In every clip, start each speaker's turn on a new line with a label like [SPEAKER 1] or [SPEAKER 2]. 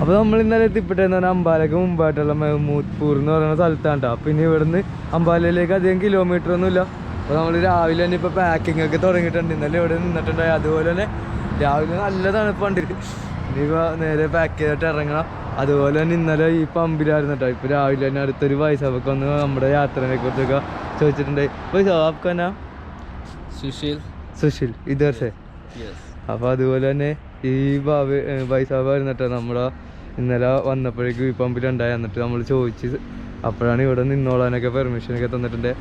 [SPEAKER 1] അപ്പോൾ നമ്മൾ ഇന്നലെ എത്തിപ്പെട്ടെന്ന് പറഞ്ഞാൽ അമ്പാലയ്ക്ക് മുമ്പായിട്ടുള്ള മെഹ്മൂദ്പൂർ എന്ന് പറയുന്ന സ്ഥലത്താണ് കേട്ടോ പിന്നെ ഇവിടുന്ന് അമ്പാലയിലേക്ക് അധികം കിലോമീറ്റർ ഒന്നുമില്ല. അപ്പോൾ നമ്മൾ രാവിലെ തന്നെ ഇപ്പൊ പാക്കിംഗ് ഒക്കെ തുടങ്ങിയിട്ടുണ്ട്. ഇന്നലെ ഇവിടെ നിന്നിട്ടുണ്ടായി. അതുപോലെ തന്നെ രാവിലെ നല്ല തണുപ്പുണ്ട് ഇപ്പൊ നേരെ പാക്ക് ചെയ്തിട്ട് ഇറങ്ങണം. അതുപോലെ തന്നെ ഇന്നലെ ഈ പമ്പിലായിരുന്നു കേട്ടോ ഇപ്പൊ രാവിലെ തന്നെ അടുത്തൊരു വൈസാബൊക്കെ ഒന്ന് നമ്മുടെ യാത്രനെ കുറിച്ചൊക്കെ ചോദിച്ചിട്ടുണ്ടായി
[SPEAKER 2] വൈസാബ്
[SPEAKER 1] സുശീൽ. സുശീൽ.
[SPEAKER 2] ഇതർസേ
[SPEAKER 1] അപ്പോൾ അതുപോലെ തന്നെ ഈ ബാബ് വൈസാബായിരുന്നു കേട്ടോ നമ്മുടെ ഇന്നലെ വന്നപ്പോഴേക്കും ഈ പമ്പിൽ ഉണ്ടായി. എന്നിട്ട് നമ്മൾ ചോദിച്ച് അപ്പോഴാണ് ഇവിടെ നിന്നോളാനൊക്കെ പെർമിഷനൊക്കെ തന്നിട്ടുണ്ട്.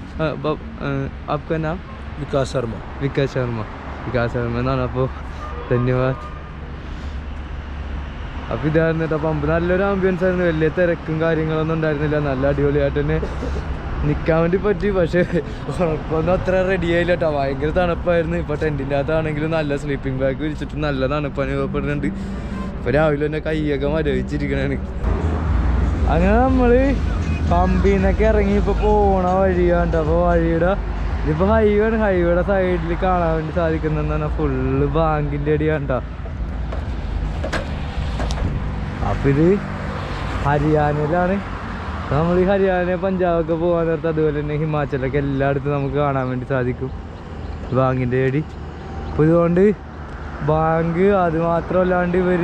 [SPEAKER 1] അപ്പം എന്നാ?
[SPEAKER 2] വികാസ് ശർമ്മ.
[SPEAKER 1] വികാസ് ശർമ്മ. വികാസ് ശർമ്മ എന്നാണ് അപ്പോൾ ധന്യവാദ്. അപ്പൊ ഇതായിരുന്നു കേട്ടോ പമ്പ് നല്ലൊരു ആംബിയൻസ് ആയിരുന്നു. വലിയ തിരക്കും കാര്യങ്ങളൊന്നും ഉണ്ടായിരുന്നില്ല. നല്ല അടിപൊളിയായിട്ട് തന്നെ നിൽക്കാൻ വേണ്ടി പറ്റി. പക്ഷേ ഉറപ്പൊന്നും അത്ര റെഡി ആയില്ല കേട്ടോ ഭയങ്കര തണുപ്പായിരുന്നു. ഇപ്പോൾ ടെന്റിന്റെ അകത്താണെങ്കിലും നല്ല സ്ലീപ്പിംഗ് ബാഗ് വിരിച്ചിട്ട് നല്ല തണുപ്പ് അനുഭവപ്പെടുന്നുണ്ട് ഇപ്പോൾ രാവിലെ തന്നെ കൈയൊക്കെ മരവിച്ചിരിക്കണാണ്. അങ്ങനെ നമ്മൾ പമ്പിൽ നിന്നൊക്കെ ഇറങ്ങി ഇപ്പോൾ പോണ വഴിയാണ്ട്. അപ്പോൾ വഴിയുടെ ഇതിപ്പോൾ ഹൈവേ ആണ്. ഹൈവേയുടെ സൈഡിൽ കാണാൻ വേണ്ടി സാധിക്കുന്നതെന്ന് ഫുള്ള് ബാങ്കിന്റെ അടിയാണ്ടാ. അപ്പം ഇത് ഹരിയാനയിലാണ്. നമ്മൾ ഈ ഹരിയാന പഞ്ചാബൊക്കെ പോകാൻ നേരത്ത് അതുപോലെ തന്നെ ഹിമാചലൊക്കെ എല്ലായിടത്തും നമുക്ക് കാണാൻ വേണ്ടി സാധിക്കും. ബാങ്കിന്റെ അടി. അപ്പോൾ ഇതുകൊണ്ട് ബാങ്ക് അത് മാത്രമല്ലാണ്ട് ഇവർ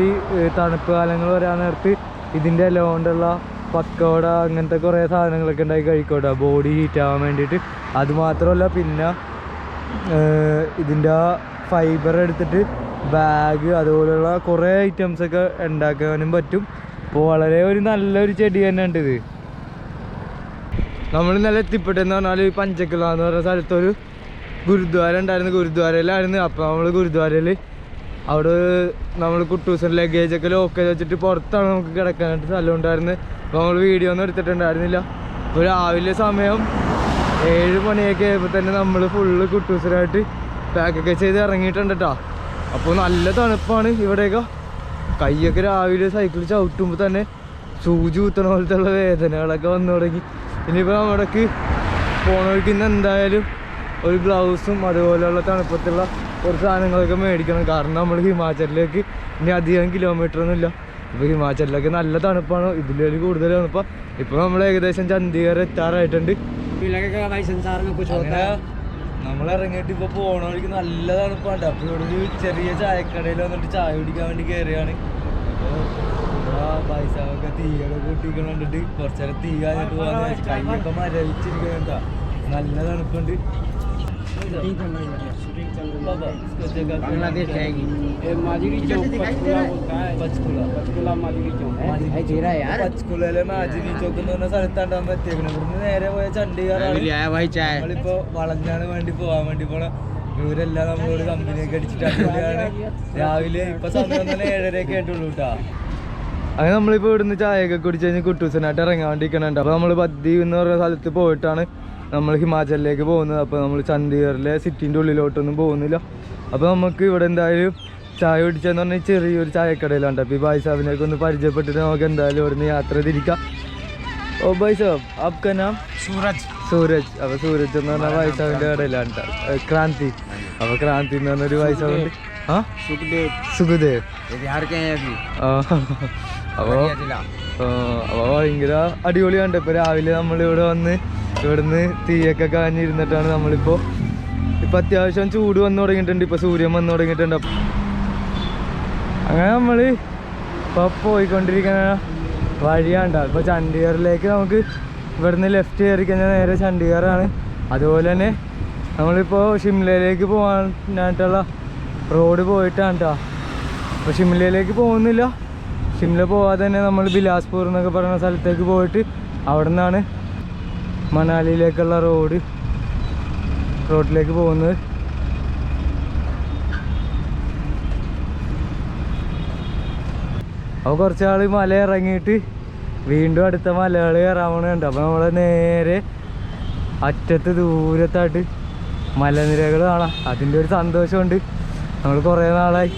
[SPEAKER 1] തണുപ്പ് കാലങ്ങൾ വരാൻ നേരത്ത് ഇതിന്റെ ഇല കൊണ്ടുള്ള പക്കോട അങ്ങനത്തെ കുറേ സാധനങ്ങളൊക്കെ ഉണ്ടായി കഴിക്കോട്ടെ. ബോഡി ഹീറ്റ് ആവാൻ വേണ്ടിയിട്ട്. അതുമാത്രമല്ല പിന്നെ ഇതിന്റെ ഫൈബർ എടുത്തിട്ട് ബാഗ് അതുപോലെയുള്ള കുറേ ഐറ്റംസൊക്കെ ഉണ്ടാക്കാനും പറ്റും. അപ്പോൾ വളരെ ഒരു നല്ലൊരു ചെടി തന്നെ ഉണ്ട് ഇത്. നമ്മൾ ഇന്നലെ എത്തിപ്പെട്ടെന്ന് പറഞ്ഞാൽ ഈ പഞ്ചക്കുള എന്ന് പറഞ്ഞ സ്ഥലത്തൊരു ഗുരുദ്വാര ഉണ്ടായിരുന്നു. ഗുരുദ്വാരയിലായിരുന്നു. അപ്പോൾ നമ്മൾ ഗുരുദ്വാരയിൽ അവിടെ നമ്മൾ കുട്ടൂസൻ ലഗേജ് ഒക്കെ ലോക്ക് വെച്ചിട്ട് പുറത്താണ് നമുക്ക് കിടക്കാനായിട്ട് സ്ഥലം ഉണ്ടായിരുന്നത്. അപ്പോൾ നമ്മൾ വീഡിയോ ഒന്നും എടുത്തിട്ടുണ്ടായിരുന്നില്ല. അപ്പോൾ രാവിലെ സമയം ഏഴ് മണിയൊക്കെ ആയപ്പോൾ തന്നെ നമ്മൾ ഫുള്ള് കുട്ടൂസിനായിട്ട് പാക്കൊക്കെ ചെയ്ത് ഇറങ്ങിയിട്ടുണ്ട് കേട്ടോ അപ്പോൾ നല്ല തണുപ്പാണ് ഇവിടെയൊക്കെ. കൈയൊക്കെ രാവിലെ സൈക്കിൾ ചവിട്ടുമ്പോൾ തന്നെ സൂചി കുത്തണ പോലത്തെ ഉള്ള വേദനകളൊക്കെ വന്നു തുടങ്ങി. ഇനിയിപ്പോൾ നമ്മുടെക്ക് പോണവർക്ക് ഇന്ന് എന്തായാലും ഒരു ഗ്ലൗസും അതുപോലെയുള്ള തണുപ്പത്തുള്ള കുറച്ച് സാധനങ്ങളൊക്കെ മേടിക്കണം. കാരണം നമ്മൾ ഹിമാചലിലേക്ക് ഇനി അധികം കിലോമീറ്റർ ഒന്നുമില്ല ഇപ്പോൾ ഹിമാചലിലേക്ക് നല്ല തണുപ്പാണ്. ഇതിലൊരു കൂടുതൽ തണുപ്പം ഇപ്പോൾ നമ്മൾ ഏകദേശം ചണ്ഡീഗർ എത്താറായിട്ടുണ്ട്. നമ്മൾ ഇറങ്ങിയിട്ട് ഇപ്പോൾ പോണ വഴിക്ക് നല്ല തണുപ്പാണ്. അപ്പോൾ ഇവിടെ ഒരു ചെറിയ ചായക്കടയിൽ വന്നിട്ട് ചായ കുടിക്കാൻ വേണ്ടി കയറിയാണ് പൈസൊക്കെ തീയൊക്കെ കൂട്ടിക്കണ കണ്ടിട്ട് കുറച്ചേരം തീ കഴിഞ്ഞിട്ട് പോകാൻ കൈയൊക്കെ മരവിച്ചിരിക്കുന്നുണ്ടാ നല്ല തണുപ്പുണ്ട്.
[SPEAKER 2] बांग्लादेश जाएगी
[SPEAKER 3] ये माजरी चौक पचकुला बोलता है
[SPEAKER 1] പച്ചക്കുള
[SPEAKER 3] पचकुला माजरी चौक
[SPEAKER 2] दिखाई दे रहा है यार
[SPEAKER 1] പച്ചക്കുളയിലെ മാജിനി ചോക്ക് എന്ന് പറഞ്ഞ സ്ഥലത്താണ് നമ്മൾ എത്തിയേക്കണത് ഇവിടുന്ന് നേരെ പോയ
[SPEAKER 2] मैं भी
[SPEAKER 1] ചണ്ഡീഗഡ്
[SPEAKER 2] ले आया भाई चाय
[SPEAKER 1] നമ്മളിപ്പോ വളഞ്ഞാണ് വേണ്ടി പോവാൻ വേണ്ടി പോണ ഇവരെല്ലാം നമ്മളോട് കമ്പനിയൊക്കെ അടിച്ചിട്ട് അടിപൊളിയാണ് രാവിലെ ഇപ്പൊ സമയം തന്നെ ഏഴരയൊക്കെ ആയിട്ടുള്ളൂ കേട്ടാ അങ്ങനെ നമ്മളിപ്പോ ഇവിടുന്ന് ചായയൊക്കെ കുടിച്ച് കഴിഞ്ഞ് കുട്ടൂസനായിട്ട് ഇറങ്ങാൻ വേണ്ടിയിരിക്കണുണ്ട് അപ്പൊ നമ്മൾ ബദ്ദി എന്ന് പറയുന്ന സ്ഥലത്ത് പോയിട്ടാണ് നമ്മൾ ഹിമാചലിലേക്ക് പോകുന്നത്. അപ്പോൾ നമ്മൾ ചണ്ഡീഗറിലെ സിറ്റിന്റെ ഉള്ളിലോട്ടൊന്നും പോകുന്നില്ല. അപ്പോൾ നമുക്ക് ഇവിടെ എന്തായാലും ചായ പിടിച്ചതെന്ന് പറഞ്ഞാൽ ചെറിയൊരു ചായക്കടയിലുണ്ട് അപ്പോൾ ഈ ഭായ് സാഹിബിനെയൊക്കെ ഒന്ന് പരിചയപ്പെട്ടിട്ട് നമുക്ക് എന്തായാലും ഇവിടുന്ന് യാത്ര തിരിക്കാം. ഓ ഭായ് സാബ് ആപ്ക
[SPEAKER 2] സൂരജ്.
[SPEAKER 1] സൂരജ്. അപ്പോൾ സൂരജ് എന്ന് പറഞ്ഞാൽ ഭായ് സാഹിബിന്റെ കടയിലാണ് ക്രാന്തി. അപ്പോൾ ക്രാന്തി എന്ന് പറഞ്ഞൊരു
[SPEAKER 2] ഭായ് സാഹിബിന്റെ
[SPEAKER 1] ആ? ഭയങ്കര അടിപൊളിയാണ്ട് ഇപ്പൊ രാവിലെ നമ്മളിവിടെ വന്ന് ഇവിടുന്ന് തീയൊക്കെ കാഞ്ഞിരുന്നിട്ടാണ് നമ്മളിപ്പോ ഇപ്പൊ അത്യാവശ്യം ചൂട് വന്നു തുടങ്ങിയിട്ടുണ്ട്. ഇപ്പൊ സൂര്യൻ വന്നു തുടങ്ങിയിട്ടുണ്ട്. അങ്ങനെ നമ്മൾ ഇപ്പൊ പോയിക്കൊണ്ടിരിക്കുന്ന വഴിയാണ്ട. ഇപ്പൊ ചണ്ഡീഗറിലേക്ക് നമുക്ക് ഇവിടുന്ന് ലെഫ്റ്റ് കയറി കഴിഞ്ഞാൽ നേരെ ചണ്ഡീഗറാണ്. അതുപോലെ തന്നെ നമ്മളിപ്പോ ഷിംലയിലേക്ക് പോകാനായിട്ടുള്ള റോഡ് പോയിട്ടാണ് കേട്ടോ അപ്പോൾ ഷിംലയിലേക്ക് പോകുന്നില്ല. ഷിംല പോവാതെ തന്നെ നമ്മൾ ബിലാസ്പൂർ എന്നൊക്കെ പറയുന്ന സ്ഥലത്തേക്ക് പോയിട്ട് അവിടെ നിന്നാണ് മണാലിയിലേക്കുള്ള റോഡ്. റോഡിലേക്ക് പോകുന്നത്. അപ്പോൾ കുറച്ച് മല ഇറങ്ങിയിട്ട് വീണ്ടും അടുത്ത മലകൾ കയറാൻ പോണുണ്ട്. അപ്പോൾ നമ്മൾ നേരെ അറ്റത്ത് ദൂരത്തായിട്ട് മലനിരകൾ കാണാം. അതിന്റെ ഒരു സന്തോഷമുണ്ട്. നമ്മൾ കുറേ നാളായി.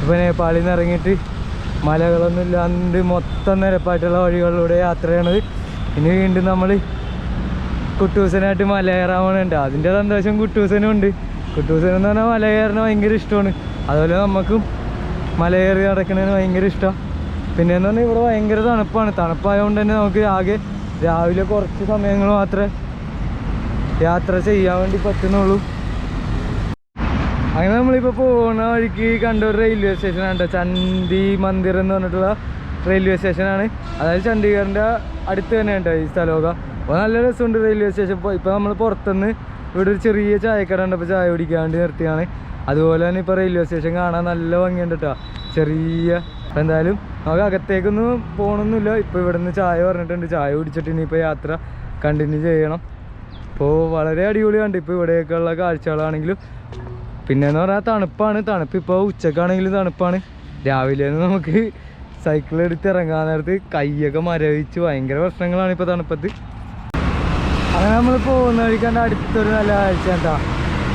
[SPEAKER 1] ഇപ്പോൾ നേപ്പാളിൽ നിന്ന് ഇറങ്ങിയിട്ട് മലകളൊന്നും ഇല്ലാണ്ട് മൊത്തം നിരപ്പായിട്ടുള്ള വഴികളിലൂടെ യാത്ര ചെയ്യണത്. ഇനി വീണ്ടും നമ്മൾ കുട്ടൂസനായിട്ട് മല കയറാൻ അതിന്റെ സന്തോഷം കുട്ടൂസനും ഉണ്ട്. കുട്ടൂസൻ എന്ന് പറഞ്ഞാൽ മല കയറണ ഭയങ്കര ഇഷ്ടമാണ്. അതുപോലെ നമുക്കും മല കയറി നടക്കുന്നതിന് ഭയങ്കര ഇഷ്ടമാണ് പിന്നെ എന്ന് പറഞ്ഞാൽ ഇവിടെ ഭയങ്കര തണുപ്പാണ്. തണുപ്പായതുകൊണ്ട് തന്നെ നമുക്ക് ആകെ രാവിലെ കുറച്ച് സമയങ്ങൾ മാത്രമേ യാത്ര ചെയ്യാൻ വേണ്ടി പറ്റുന്നുള്ളൂ. അങ്ങനെ നമ്മളിപ്പോൾ പോകുന്ന വഴിക്ക് കണ്ട ഒരു റെയിൽവേ സ്റ്റേഷനാണ് ചണ്ഡി മന്ദിർ എന്ന് പറഞ്ഞിട്ടുള്ള റെയിൽവേ സ്റ്റേഷനാണ് അതായത് ചണ്ഡീഗറിന്റെ അടുത്ത് തന്നെ ഉണ്ട് ഈ സ്ഥലമൊക്കെ. അപ്പോൾ നല്ല രസമുണ്ട് റെയിൽവേ സ്റ്റേഷൻ ഇപ്പോൾ ഇപ്പോൾ നമ്മൾ പുറത്തുനിന്ന് ഇവിടെ ഒരു ചെറിയ ചായക്കട ഉണ്ട്. അപ്പോൾ ചായ കുടിക്കാൻ വേണ്ടി നിർത്തിയാണ്. അതുപോലെ തന്നെ ഇപ്പോൾ റെയിൽവേ സ്റ്റേഷൻ കാണാൻ നല്ല ഭംഗിയുണ്ട് കേട്ടോ ചെറിയ അപ്പോൾ എന്തായാലും നമുക്ക് അകത്തേക്കൊന്നും പോകണമെന്നില്ല ഇപ്പോൾ ഇവിടെ നിന്ന് ചായ പറഞ്ഞിട്ടുണ്ട്. ചായ കുടിച്ചിട്ട് ഇനിയിപ്പോൾ യാത്ര കണ്ടിന്യൂ ചെയ്യണം. ഇപ്പോൾ വളരെ അടിപൊളിയാണ് ഇപ്പോൾ ഇവിടെയൊക്കെയുള്ള കാഴ്ചകളാണെങ്കിലും പിന്നെയെന്ന് പറഞ്ഞാൽ തണുപ്പാണ്. തണുപ്പ് ഇപ്പോൾ ഉച്ചക്കാണെങ്കിലും തണുപ്പാണ്. രാവിലെ നമുക്ക് സൈക്കിൾ എടുത്ത് ഇറങ്ങാൻ നേരത്ത് കൈയൊക്കെ മരവിച്ച് ഭയങ്കര പ്രശ്നങ്ങളാണ് ഇപ്പോൾ തണുപ്പത്ത്. അങ്ങനെ നമ്മൾ പോകുന്ന വഴിക്കണ്ട അടുത്തൊരു നല്ല കാഴ്ച എന്താ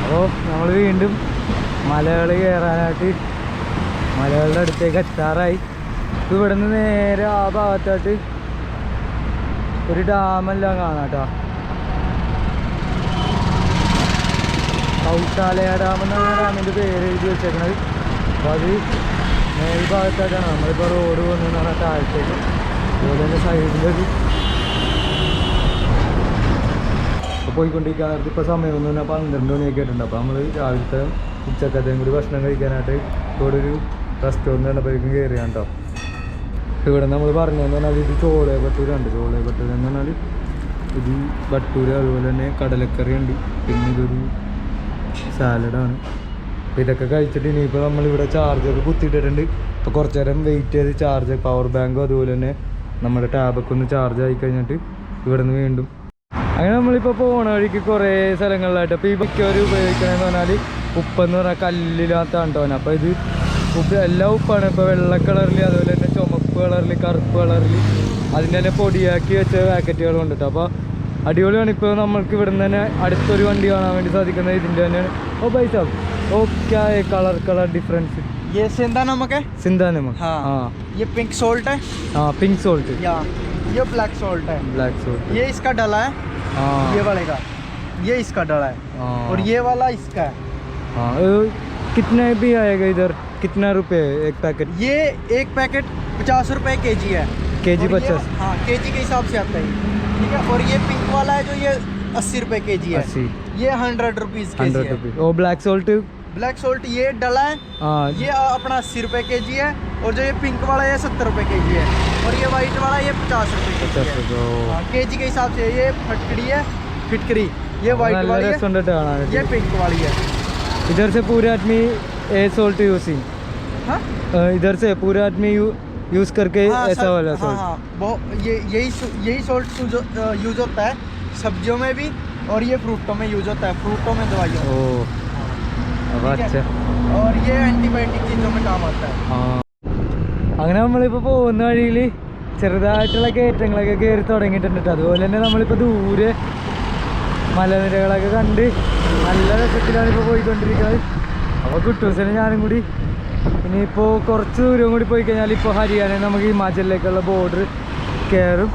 [SPEAKER 1] അപ്പോൾ നമ്മൾ വീണ്ടും മലകൾ കയറാനായിട്ട് മലകളുടെ അടുത്തേക്ക് എത്താറായി. ഇപ്പോൾ ഇവിടെ നിന്ന് നേരെ ആ ഭാഗത്തായിട്ട് ഒരു ഡാമെല്ലാം കാണാം കേട്ടോ കൗട്ടാലയ ഡാം എന്നാണ് ഡാമിന്റെ പേര് എഴുതി വെച്ചേക്കുന്നത് അപ്പോൾ അത് മേൽഭാഗത്തായിട്ടാണ്. നമ്മളിപ്പോൾ റോഡ് പോകുന്നതാണ് താഴ്ചയ്ക്ക് അതുപോലെ തന്നെ സൈഡിലൊരു ഇപ്പോൾ പോയിക്കൊണ്ടിരിക്കാൻ നേരത്ത് ഇപ്പോൾ സമയം ഒന്നും പറഞ്ഞാൽ പന്ത്രണ്ട് മണിയൊക്കെ ആയിട്ടുണ്ട്. അപ്പോൾ നമ്മൾ രാവിലത്തെ ഉച്ചക്കത്തെയും കൂടി ഭക്ഷണം കഴിക്കാനായിട്ട് ഇവിടെ ഒരു റെസ്റ്റോറന്റ് കണ്ടപ്പോഴേക്കും കയറിയാണ് കേട്ടോ ഇവിടെ നമ്മൾ പറഞ്ഞതെന്ന് പറഞ്ഞാൽ ഇത് ചോളെ ഭട്ടൂരുണ്ട് ചോളയ ബട്ടൂര എന്ന് പറഞ്ഞാൽ ഇത് ബട്ടൂര് അതുപോലെ തന്നെ കടലക്കറി ഉണ്ട്. പിന്നെ ഇതൊരു സാലഡാണ് അപ്പോൾ ഇതൊക്കെ കഴിച്ചിട്ട് ഇനിയിപ്പോൾ നമ്മളിവിടെ ചാർജർ കുത്തിയിട്ടിട്ടുണ്ട്. ഇപ്പോൾ കുറച്ച് നേരം വെയിറ്റ് ചെയ്ത് ചാർജ് പവർ ബാങ്കും അതുപോലെ തന്നെ നമ്മുടെ ടാബൊക്കെ ഒന്ന് ചാർജ് ആയി കഴിഞ്ഞിട്ട് ഇവിടെ നിന്ന് വീണ്ടും അങ്ങനെ നമ്മളിപ്പോൾ പോണ വഴിക്ക് കുറേ സ്ഥലങ്ങളിലായിട്ട് അപ്പോൾ ഈ മിക്കവർ ഉപയോഗിക്കണമെന്ന് പറഞ്ഞാൽ ഉപ്പെന്ന് പറഞ്ഞാൽ കല്ലില്ലാത്താണ് കേട്ടോ അപ്പോൾ ഇത് ഉപ്പ് എല്ലാ ഉപ്പാണ് ഇപ്പോൾ വെള്ള കളറിൽ അതുപോലെ തന്നെ ചുമപ്പ് കളറിൽ കറുപ്പ് കളറിൽ അതിൻ്റെ തന്നെ പൊടിയാക്കി വെച്ച പാക്കറ്റുകളും ഉണ്ട് കേട്ടോ അപ്പോൾ അടിപൊളിയാണ് ഇപ്പോൾ നമ്മൾക്ക് ഇവിടെ നിന്ന് തന്നെ അടുത്തൊരു വണ്ടി കാണാൻ വേണ്ടി സാധിക്കുന്നത് ഇതിൻ്റെ തന്നെയാണ് ഓ പൈസ ഓക്കെ കളർ കളർ ഡിഫറൻസ്
[SPEAKER 4] ये सेंधा नमक है
[SPEAKER 1] സിന്ധാനമ
[SPEAKER 4] हाँ
[SPEAKER 1] ആ
[SPEAKER 4] ये पिंक सोल्ट है
[SPEAKER 1] ആ പിങ്ക് സോൾട്ട്
[SPEAKER 4] या ये ब्लैक सोल्ट है
[SPEAKER 1] ബ്ലാക്ക് സോൾട്ട്
[SPEAKER 4] ये इसका डला है
[SPEAKER 1] ആ
[SPEAKER 4] ये वाले का। ये इसका डला है।
[SPEAKER 1] ആ
[SPEAKER 4] और ये वाला इसका है।
[SPEAKER 1] हाँ कितना भी आएगा इधर? कितना रुपए एक पैकेट?
[SPEAKER 4] ये एक पैकेट पचास रुपए के जी है
[SPEAKER 1] के जी पचास?
[SPEAKER 4] हाँ के जी के हिसाब से आता है ठीक है? और ये पिंक वाला है जो ये अस्सी रुपए के जी है ये हंड्रेड रुपीज़
[SPEAKER 1] हंड्रेड रुपीज़ और ब्लैक सोल्ट
[SPEAKER 4] ब्लैक सोल्ट ये डला है।
[SPEAKER 1] हाँ।
[SPEAKER 4] ये अपना अस्सी रुपए के जी है। और जो ये पिंक वाला है सत्तर रुपए के जी है। और ये वाइट वाला ये पचास
[SPEAKER 1] रुपये
[SPEAKER 4] के जी के हिसाब से ये फटकड़ी है फिटकड़ी ये वाइट
[SPEAKER 1] हाँ,
[SPEAKER 4] वाली है ये पिंक वाली है।
[SPEAKER 1] इधर से पूरे आदमी ए सोल्ट यूजिंग इधर से पूरे आदमी यूज़ करके
[SPEAKER 4] हाँ,
[SPEAKER 1] ऐसा वाला सोल्ट
[SPEAKER 4] हाँ, हाँ, ये यही यही सोल्ट यूज़ होता है सब्जियों में भी और ये फ्रूटों में यूज़ होता है फ्रूटों में दवाइयों हाँ,
[SPEAKER 1] अच्छा।
[SPEAKER 4] और ये एंटीबायोटिक चीज़ों में काम आता है।
[SPEAKER 1] हाँ। അങ്ങനെ നമ്മളിപ്പോൾ പോകുന്ന വഴിയിൽ ചെറുതായിട്ടുള്ള കയറ്റങ്ങളൊക്കെ കയറി തുടങ്ങിയിട്ടുണ്ട് ട്ടോ. അതുപോലെ തന്നെ നമ്മളിപ്പോൾ ദൂരെ മലനിരകളൊക്കെ കണ്ട് നല്ല രസത്തിലാണ് ഇപ്പോൾ പോയിക്കൊണ്ടിരിക്കുന്നത്. അപ്പോൾ കുട്ടൂസനും ഞാനും കൂടി ഇനിയിപ്പോൾ കുറച്ച് ദൂരം കൂടി പോയി കഴിഞ്ഞാൽ ഇപ്പോൾ ഹരിയാന നമുക്ക് ഹിമാചലിലേക്കുള്ള ബോർഡർ കയറും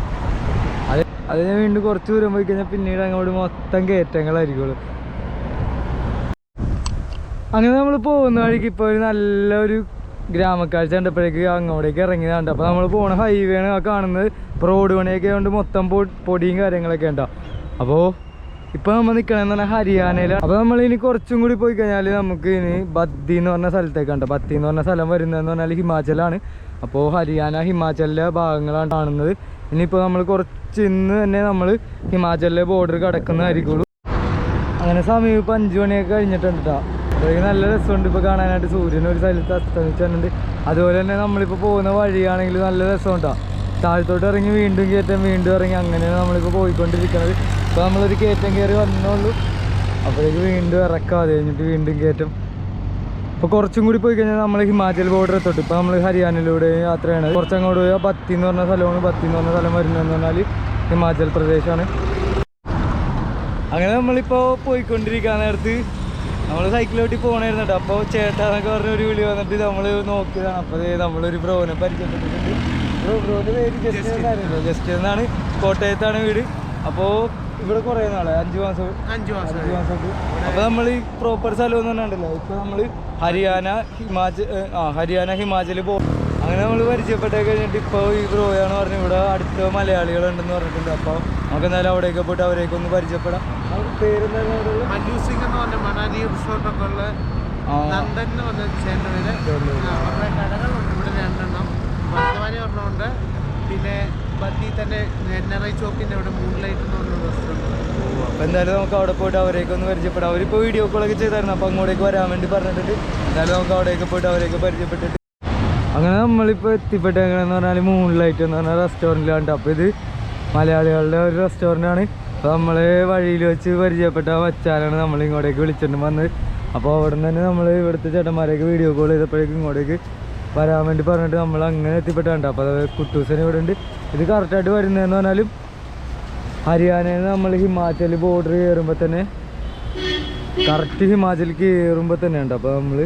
[SPEAKER 1] അത് അത് ഞാൻ വീണ്ടും കുറച്ച് ദൂരം പോയി കഴിഞ്ഞാൽ പിന്നീട് അങ്ങോട്ട് മൊത്തം കയറ്റങ്ങളായിരിക്കുള്ളൂ. അങ്ങനെ നമ്മൾ പോകുന്ന വഴിക്ക് ഇപ്പോൾ ഒരു നല്ലൊരു ഗ്രാമക്കാഴ്ച കണ്ടപ്പോഴേക്ക് അങ്ങോട്ടേക്ക് ഇറങ്ങിയതാണ്. അപ്പോൾ നമ്മൾ പോണ ഹൈവേ ആണ് കാണുന്നത്. ഇപ്പോൾ റോഡ് പണിയൊക്കെ കൊണ്ട് മൊത്തം പൊടിയും കാര്യങ്ങളൊക്കെ ഉണ്ടാവും അപ്പോൾ ഇപ്പോൾ നമ്മൾ നിൽക്കണമെന്ന് പറഞ്ഞാൽ ഹരിയാനയിലാണ് അപ്പോൾ നമ്മൾ ഇനി കുറച്ചും കൂടി പോയി കഴിഞ്ഞാൽ നമുക്ക് ഇനി ബദ്ദി എന്ന് പറഞ്ഞ സ്ഥലത്തേക്ക് ഉണ്ട് ബദ്ദി എന്ന് പറഞ്ഞ സ്ഥലം വരുന്നതെന്ന് പറഞ്ഞാൽ ഹിമാചലാണ്. അപ്പോൾ ഹരിയാന ഹിമാചലിലെ ഭാഗങ്ങളാണ് കാണുന്നത്. ഇനിയിപ്പോൾ നമ്മൾ കുറച്ച് ഇന്ന് തന്നെ നമ്മൾ ഹിമാചലിലെ ബോർഡർ കിടക്കുന്നതായിരിക്കുള്ളൂ. അങ്ങനെ സമയം ഇപ്പം അഞ്ചു മണിയൊക്കെ കഴിഞ്ഞിട്ടുണ്ട് കേട്ടോ അപ്പോഴേക്കും നല്ല രസമുണ്ട് ഇപ്പോൾ കാണാനായിട്ട്. സൂര്യൻ ഒരു സ്ഥലത്ത് അസ്തമിച്ചിട്ടുണ്ട് അതുപോലെ തന്നെ നമ്മളിപ്പോൾ പോകുന്ന വഴിയാണെങ്കിൽ നല്ല രസമുണ്ടോ. താഴത്തോട്ട് ഇറങ്ങി വീണ്ടും കയറ്റം വീണ്ടും ഇറങ്ങി അങ്ങനെയാണ് നമ്മളിപ്പോൾ പോയിക്കൊണ്ടിരിക്കുന്നത് ഇപ്പോൾ നമ്മളൊരു കയറ്റം കയറി വന്നുള്ളൂ അപ്പോഴേക്ക് വീണ്ടും ഇറക്കാം. അത് കഴിഞ്ഞിട്ട് വീണ്ടും കയറ്റം. ഇപ്പോൾ കുറച്ചും കൂടി പോയി കഴിഞ്ഞാൽ നമ്മൾ ഹിമാചൽ ബോർഡർ എത്തോട്ട്. ഇപ്പോൾ നമ്മൾ ഹരിയാനയിലൂടെ യാത്രയാണ്. കുറച്ചങ്ങോട്ട് പോയാൽ ബത്തി എന്ന് പറഞ്ഞ സ്ഥലമാണ്. ബത്തി എന്ന് പറഞ്ഞ സ്ഥലം വരുന്നതെന്ന് പറഞ്ഞാൽ ഹിമാചൽ പ്രദേശാണ്. അങ്ങനെ നമ്മളിപ്പോൾ പോയിക്കൊണ്ടിരിക്കാൻ നേരത്ത് നമ്മൾ സൈക്കിളോട്ടി പോകണമായിരുന്നു കേട്ടോ അപ്പോൾ ചേട്ടാന്നൊക്കെ പറഞ്ഞ ഒരു വിളി വന്നിട്ട് നമ്മൾ നോക്കിയതാണ്. അപ്പോൾ നമ്മളൊരു ബ്രോനെ പരിചയപ്പെട്ടിട്ടുണ്ട്. ബ്രോ ബ്രോന്റെ പേര് ജസ്റ്റ് എന്നായിരുന്നു ജസ്റ്റ് എന്നാണ് കോട്ടയത്താണ് വീട്. അപ്പോൾ ഇവിടെ കുറേ നാളെ അഞ്ച് മാസം
[SPEAKER 4] അഞ്ച് മാസം
[SPEAKER 1] അഞ്ച് മാസമൊക്കെ അപ്പോൾ നമ്മൾ ഈ പ്രോപ്പർ സ്ഥലം ഒന്നും ഉണ്ടല്ലോ ഇപ്പോൾ നമ്മൾ ഹരിയാന ഹിമാചൽ ആ ഹരിയാന ഹിമാചൽ പോകും അങ്ങനെ നമ്മൾ പരിചയപ്പെട്ടേ കഴിഞ്ഞിട്ട് ഇപ്പോൾ ഈ ബ്രോയാണ് പറഞ്ഞു ഇവിടെ അടുത്ത മലയാളികളുണ്ടെന്ന് പറഞ്ഞിട്ടുണ്ട്. അപ്പോൾ നമുക്ക് എന്തായാലും അവിടെയൊക്കെ പോയിട്ട് അവരെയൊക്കെ ഒന്ന് പരിചയപ്പെടാം. അവരുടെ പേരെന്തായാലും അവിടെ ഉള്ള
[SPEAKER 3] മല്ലു സിംഗ് എന്ന് പറഞ്ഞ മണാലി റിസോർട്ടൊക്കെ ഉള്ള നന്ദൻ എന്ന് പറഞ്ഞ ചേട്ടനിൽ
[SPEAKER 1] ചേട്ടനിൽ.
[SPEAKER 3] അവരുടെ കടകളുണ്ട് ഇവിടെ രണ്ടെണ്ണം. വർദ്ധമാനി ഒരെണ്ണമുണ്ട് പിന്നെ തന്നെ നെന്നറൈ അവിടെ മൂൺലൈറ്റ് എന്ന് പറഞ്ഞ റെസ്റ്റോറന്റ്
[SPEAKER 1] അപ്പോൾ എന്തായാലും നമുക്ക് അവിടെ പോയിട്ട് അവരെയൊക്കെ ഒന്ന് പരിചയപ്പെടാം അവരിപ്പോൾ വീഡിയോ കോളൊക്കെ ചെയ്തായിരുന്നു അപ്പോൾ അങ്ങോട്ടേക്ക് വരാൻ വേണ്ടി പറഞ്ഞിട്ടുണ്ട്. എന്തായാലും നമുക്ക് അവിടെയൊക്കെ പോയിട്ട് അവരെയൊക്കെ പരിചയപ്പെട്ടിട്ട്. അങ്ങനെ നമ്മളിപ്പോ എത്തിപ്പെട്ടെങ്ങനെ പറഞ്ഞാൽ പറഞ്ഞാൽ മൂൺ ലൈറ്റ് എന്ന് പറഞ്ഞ റെസ്റ്റോറന്റിലാണ് അപ്പോൾ ഇത് മലയാളികളുടെ ഒരു റെസ്റ്റോറന്റ് ആണ്. അപ്പോൾ നമ്മൾ വഴിയിൽ വെച്ച് പരിചയപ്പെട്ട വച്ചാലാണ് നമ്മൾ ഇങ്ങോട്ടേക്ക് വിളിച്ചിട്ട് വന്നത് അപ്പോൾ അവിടെ നിന്ന് തന്നെ നമ്മൾ ഇവിടുത്തെ ചേട്ടന്മാരെയൊക്കെ വീഡിയോ കോൾ ചെയ്തപ്പോഴേക്കും ഇങ്ങോട്ടേക്ക് വരാൻ വേണ്ടി പറഞ്ഞിട്ട് നമ്മൾ അങ്ങനെ എത്തിപ്പെട്ടാണ്. അപ്പോൾ അത് കുട്ടൂസന് ഇവിടെ ഉണ്ട്. ഇത് കറക്റ്റായിട്ട് വരുന്നതെന്ന് പറഞ്ഞാലും ഹരിയാനയിൽ നമ്മൾ ഹിമാചൽ ബോർഡർ കയറുമ്പോൾ തന്നെ കറക്റ്റ് ഹിമാചൽ കയറുമ്പോൾ തന്നെ ഉണ്ട് അപ്പോൾ നമ്മൾ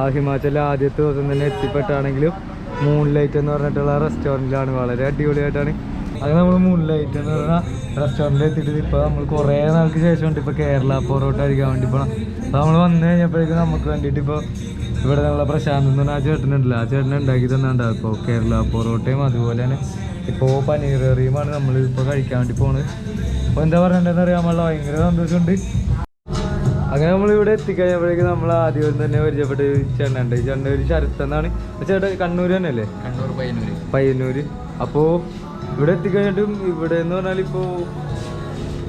[SPEAKER 1] ആ ഹിമാചൽ ആദ്യത്തെ ദിവസം തന്നെ എത്തിപ്പെട്ടാണെങ്കിലും മൂൺ ലൈറ്റ് എന്ന് പറഞ്ഞിട്ടുള്ള റെസ്റ്റോറന്റിലാണ് വളരെ അടിപൊളിയായിട്ടാണ് അത് നമ്മൾ ലൈറ്റ് എന്ന് പറഞ്ഞാൽ റെസ്റ്റോറന്റിൽ എത്തിയിട്ട് ഇപ്പോൾ നമ്മൾ കുറേ നാൾക്ക് ശേഷമുണ്ട് ഇപ്പോൾ കേരള പൊറോട്ട അരിക്കാൻ വേണ്ടി പോകണം അപ്പോൾ നമ്മൾ വന്നു കഴിഞ്ഞപ്പോഴേക്കും നമുക്ക് വേണ്ടിയിട്ട് ഇപ്പോൾ ഇവിടെ നമ്മളെ പ്രശാന്ത് എന്ന് പറഞ്ഞാൽ ആ ചേട്ടനുണ്ടല്ലോ ആ ചേട്ടനെ ഉണ്ടാക്കി തന്നിട്ടുണ്ടാവും ഇപ്പോൾ കേരള പൊറോട്ടയും അതുപോലെ തന്നെ ഇപ്പോൾ പനീർ കറിയുമാണ് നമ്മൾ ഇപ്പോൾ കഴിക്കാൻ വേണ്ടി പോകുന്നത് അപ്പോൾ എന്താ പറയണ്ടതെന്ന് അറിയാൻ പാടില്ല ഭയങ്കര സന്തോഷമുണ്ട്. അങ്ങനെ നമ്മൾ ഇവിടെ എത്തിക്കഴിഞ്ഞപ്പോഴേക്കും നമ്മൾ ആദ്യം തന്നെ പരിചയപ്പെട്ട് ചേട്ടനുണ്ട്. ഈ ചേട്ടന്റെ ഒരു ശരത്ത് എന്നാണ്? ചേട്ടൻ കണ്ണൂർ തന്നെ അല്ലേ
[SPEAKER 2] കണ്ണൂർ പയ്യന്നൂർ
[SPEAKER 1] പയ്യന്നൂർ അപ്പോൾ ഇവിടെ എത്തിക്കഴിഞ്ഞിട്ടും ഇവിടെ എന്ന് പറഞ്ഞാൽ ഇപ്പോൾ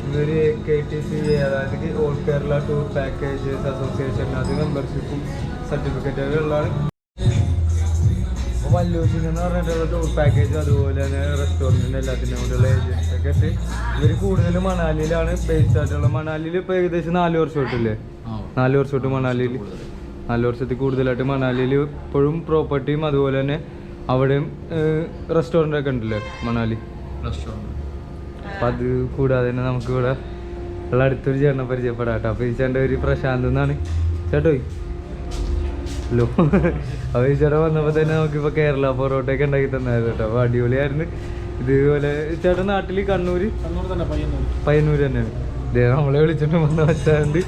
[SPEAKER 1] ഇവർ കെ ടി സി അതായത് all Kerala tour packages association അത് മെമ്പർഷിപ്പും സർട്ടിഫിക്കറ്റുകളുള്ളതാണ് ഉള്ളതാണ്. വല്ലൂസിൽ എന്ന് പറഞ്ഞിട്ടുള്ള ടൂർ പാക്കേജ് അതുപോലെ തന്നെ റെസ്റ്റോറന്റിന്റെ എല്ലാത്തിനും കൂടെയുള്ള ഏജൻസ് ഒക്കെ ആയിട്ട് ഇവർ കൂടുതലും മണാലിയിലാണ് ബേസ്ഡ് ആയിട്ടുള്ള. മണാലിയിൽ ഇപ്പോൾ ഏകദേശം നാല് വർഷം തൊട്ടില്ലേ നാല് വർഷം തൊട്ട് മണാലിയിൽ. നാല് വർഷത്തിൽ കൂടുതലായിട്ട് മണാലിയിൽ ഇപ്പോഴും പ്രോപ്പർട്ടിയും അതുപോലെ തന്നെ അവിടെയും റെസ്റ്റോറന്റ് ഒക്കെ ഉണ്ടല്ലേ മണാലി? അപ്പം അത് കൂടാതെ തന്നെ നമുക്ക് ഇവിടെ ഉള്ള അടുത്തൊരു ചേട്ടനെ പരിചയപ്പെടാം കേട്ടോ. അപ്പോൾ ഈ ചേട്ടന്റെ ഒരു പ്രശാന്ത് എന്നാണ്. ചേട്ടോ ഹലോ. അപ്പോൾ ഈ ചേട്ടൻ വന്നപ്പോൾ തന്നെ നമുക്കിപ്പോൾ കേരള പൊറോട്ടയൊക്കെ ഉണ്ടാക്കി തന്നായിരുന്നു കേട്ടോ. അപ്പോൾ അടിപൊളിയായിരുന്നു. ഇതുപോലെ ചേട്ടൻ നാട്ടിൽ കണ്ണൂർ പയ്യന്നൂർ തന്നെയാണ്. ഇതേ നമ്മളെ വിളിച്ചിട്ട് വന്ന വെച്ചാണ്ട്